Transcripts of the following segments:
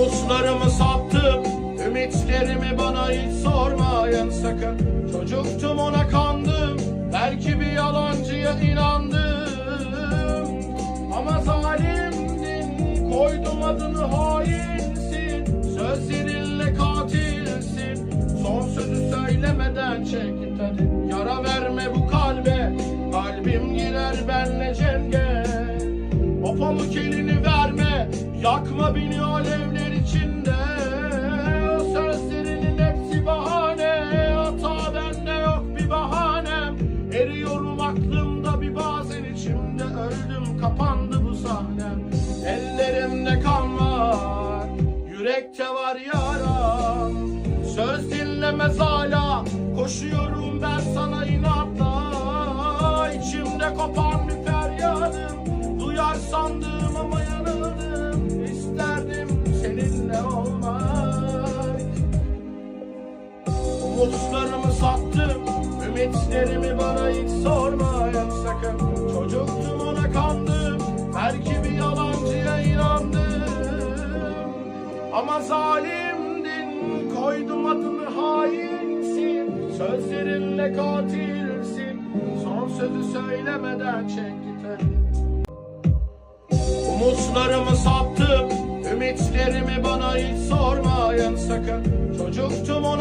Umutlarımı sattım Ümitlerimi bana hiç sormayın sakın. Çocuktum ona kandım Belki bir yalancıya inandım. Ama zalimdin Koydum adını hainsin Sözlerinle katilsin. Son sözü söylemeden çek hadi Yara verme bu kalbe. Kalbim girer benle cenge. O pamuk elini verme Yakma beni alevler içinde. O sözlerinin hepsi bahane. Hata bende yok bir bahanem. Eriyorum aklımda bir bazen içimde. Öldüm kapandı bu sahnem. Ellerimde kan var Yürekte var yaram. Söz dinlemez hala Koşuyorum ben sana inatla. İçimde kopan bir feryadım. Duyar sandım ama yanıldım Umutlarımı sattım Ümitlerimi bana hiç sormayın sakın Çocuktum ona kandım Belki bir yalancıya inandım. Ama zalimdin Koydum adını hainsin Sözlerinle katilsin. Son sözü söylemeden çek git Umutlarımı sattım Ümitlerimi bana hiç sormayın sakın Çocuktum ona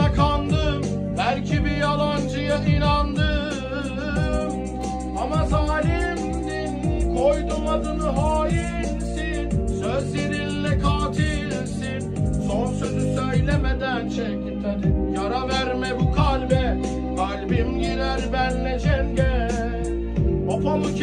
inandım. Ama zalimdin Koydum adını hainsin. Sözlerinle katilsin. Son sözü söylemeden çekip dedim Yara verme bu kalbe Kalbim girer benle cenge. Popomu